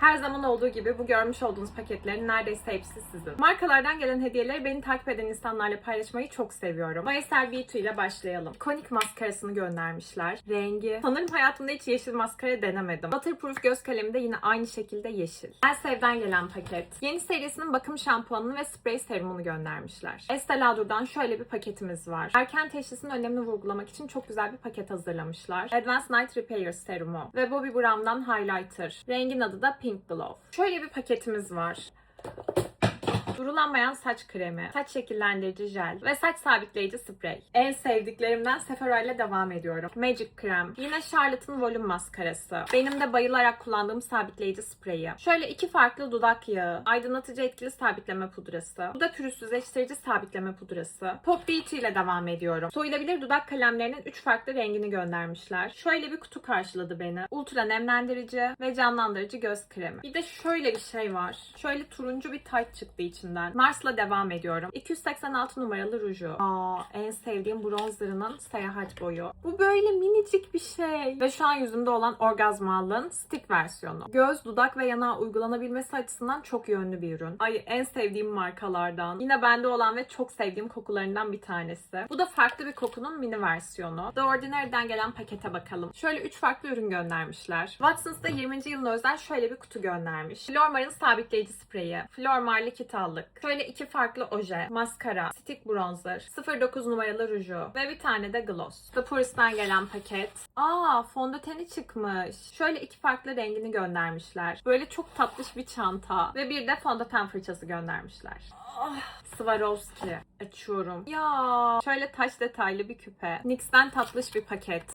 Her zaman olduğu gibi bu görmüş olduğunuz paketlerin neredeyse hepsi sizin. Markalardan gelen hediyeleri beni takip eden insanlarla paylaşmayı çok seviyorum. YSL Beauty ile başlayalım. Konik maskarasını göndermişler. Rengi. Sanırım hayatımda hiç yeşil maskara denemedim. Waterproof göz kalemi de yine aynı şekilde yeşil. Elsev'den gelen paket. Yeni serisinin bakım şampuanını ve sprey serumunu göndermişler. Estee Lauder'dan şöyle bir paketimiz var. Erken teşhisin önemini vurgulamak için çok güzel bir paket hazırlamışlar. Advanced Night Repair serumu ve Bobbi Brown'dan highlighter. Rengin adı da Pink Glow. Şöyle bir paketimiz var. Durulanmayan saç kremi, saç şekillendirici jel ve saç sabitleyici sprey. En sevdiklerimden Sephora ile devam ediyorum. Magic krem. Yine Charlotte'ın volüm maskarası. Benim de bayılarak kullandığım sabitleyici spreyi. Şöyle iki farklı dudak yağı, aydınlatıcı etkili sabitleme pudrası. Bu da pürüzsüzleştirici sabitleme pudrası. Pop Beauty ile devam ediyorum. Soyulabilir dudak kalemlerinin 3 farklı rengini göndermişler. Şöyle bir kutu karşıladı beni. Ultra nemlendirici ve canlandırıcı göz kremi. Bir de şöyle bir şey var. Şöyle turuncu bir tayt çıktı içinden. Mars'la devam ediyorum. 286 numaralı ruju. Aa, en sevdiğim bronzerının seyahat boyu. Bu böyle minicik bir şey. Ve şu an yüzümde olan Orgazmal'ın stick versiyonu. Göz, dudak ve yanağa uygulanabilmesi açısından çok yönlü bir ürün. Ay en sevdiğim markalardan. Yine bende olan ve çok sevdiğim kokularından bir tanesi. Bu da farklı bir kokunun mini versiyonu. The Ordinary'den gelen pakete bakalım. Şöyle 3 farklı ürün göndermişler. Watson's da 20. yılına özel şöyle bir kutu göndermiş. Flormar'ın sabitleyici spreyi. Flormar likit allık. Şöyle iki farklı oje, maskara, stick bronzer, 09 numaralı ruju ve bir tane de gloss. The Purist'ten gelen paket. Aa fondöteni çıkmış. Şöyle iki farklı rengini göndermişler. Böyle çok tatlış bir çanta ve bir de fondöten fırçası göndermişler. Ah, Swarovski. Açıyorum. Ya şöyle taş detaylı bir küpe. NYX'ten tatlış bir paket.